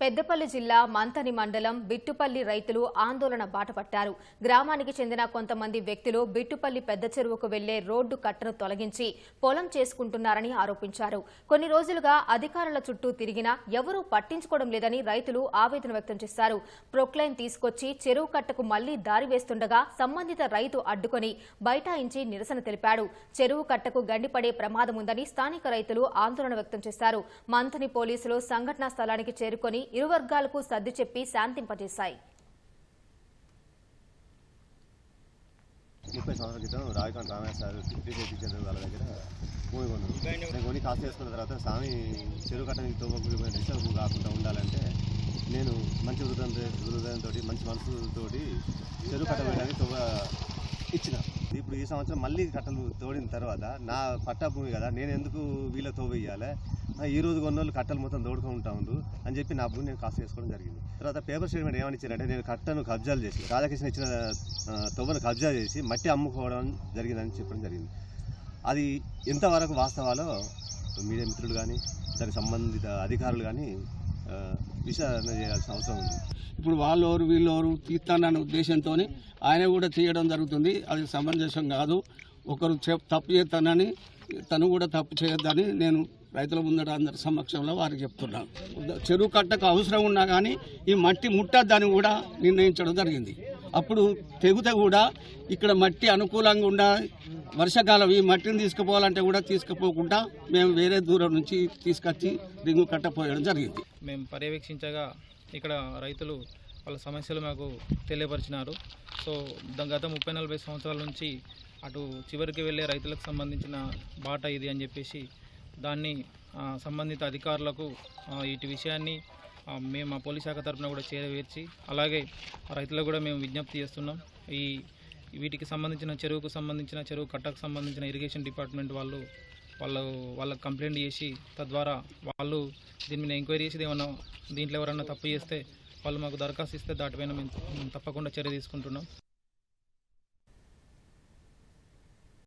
పెద్దపల్లి జిల్లా మంతని మండలం బిట్టుపల్లి రైతులు ఆందోళన బాటపట్టారు. గ్రామానికి చెందిన కొంతమంది వ్యక్తులు బిట్టుపల్లి పెద్ద చెరువుకు వెళ్ళే రోడ్డు కట్టను తొలగించి పొలం చేసుకుంటున్నారని ఆరోపించారు. కొన్ని రోజులుగా అధికారుల చుట్టూ తిరిగినా ఎవరూ పట్టించుకోవడం లేదని రైతులు ఆవేదన వ్యక్తం చేశారు. ప్రొక్లైన్ తీసుకొచ్చి చెరువు కట్టకు మళ్ళీ దారి వేస్తుండగా సంబంధిత రైతు అడ్డుకొని బైఠాయించి నిరసన తెలిపాడు. చెరువు కట్టకు గండిపడే ప్రమాదం ఉందని స్థానిక రైతులు ఆందోళన వ్యక్తం చేశారు. మంతని పోలీసులు సంఘటనా స్థలానికి చేరుకొని ఇరు వర్గాలకు సర్ది చెప్పి శాంతింపజేశాయి. ముప్పై సంవత్సరాల క్రితం రాజకాంత్ రామయ్య సార్ టీసీ చంద్ర వాళ్ళ దగ్గర భూమి కొన్నాను నేను కొని కాస్త చేసుకున్న తర్వాత స్వామి చెరువు కట్టడానికి తోపకులు పోయిన డిస్టర్బ్ కాకుండా ఉండాలంటే నేను మంచి హృదయం హృదయంతో మంచి మనసుతోటి చెరువు కట్ట వేయడానికి తోవ ఇచ్చిన. ఇప్పుడు ఈ సంవత్సరం మళ్ళీ కట్టలు తోడిన తర్వాత నా పట్టా భూమి కదా నేను ఎందుకు వీళ్ళ తోవ ఈ రోజు కొన్నోళ్ళు కట్టలు మొత్తం తోడుకుంటా ఉండు అని చెప్పి నా భూమి నేను కాస్త చేసుకోవడం జరిగింది. తర్వాత పేపర్ స్టేట్మెంట్ ఏమని ఇచ్చారంటే నేను కట్టను కబ్జాలు చేసి రాధాకృష్ణ ఇచ్చిన తొవ్వను కబ్జా చేసి మట్టి అమ్ముకోవడం జరిగిందని చెప్పడం జరిగింది. అది ఎంతవరకు వాస్తవాలో మీడియా మిత్రులు కానీ దానికి సంబంధిత అధికారులు కానీ విచారణ చేయాల్సిన అవసరం ఉంది. ఇప్పుడు వాళ్ళెవరు వీళ్ళెవరు తీస్తానన్న ఉద్దేశంతో ఆయన కూడా తీయడం జరుగుతుంది. అది సమంజసం కాదు. ఒకరు చెప్- తప్పు చేస్తానని తను కూడా తప్పు చేయొద్దని నేను రైతుల ముందర అందరి సమక్షంలో వారికి చెప్తున్నాను. చెరువు కట్టకు అవసరం ఉన్నా కానీ ఈ మట్టి ముట్టద్దని కూడా నిర్ణయించడం జరిగింది. అప్పుడు తెగుత కూడా ఇక్కడ మట్టి అనుకూలంగా ఉన్న వర్షాకాలం ఈ మట్టిని తీసుకుపోవాలంటే కూడా తీసుకుపోకుండా మేము వేరే దూరం నుంచి తీసుకొచ్చి రింగు కట్టపోయడం జరిగింది. మేము పర్యవేక్షించగా ఇక్కడ రైతులు వాళ్ళ సమస్యలు మాకు తెలియపరిచినారు. సో గత ముప్పై నలభై సంవత్సరాల నుంచి అటు చివరికి వెళ్ళే రైతులకు సంబంధించిన బాట ఇది అని చెప్పేసి దాన్ని సంబంధిత అధికారులకు ఇటు విషయాన్ని మేము మా పోలీస్ శాఖ తరఫున కూడా చేరవేర్చి అలాగే రైతులకు కూడా మేము విజ్ఞప్తి చేస్తున్నాం. ఈ వీటికి సంబంధించిన చెరువుకు సంబంధించిన చెరువు కట్టకు సంబంధించిన ఇరిగేషన్ డిపార్ట్మెంట్ వాళ్ళు వాళ్ళు వాళ్ళకి కంప్లైంట్ చేసి తద్వారా వాళ్ళు దీని మీద ఎంక్వైరీ చేసి ఏమన్నా దీంట్లో ఎవరన్నా తప్పు చేస్తే వాళ్ళు మాకు దరఖాస్తు ఇస్తే దాటిపైన మేము తప్పకుండా చర్య తీసుకుంటున్నాం.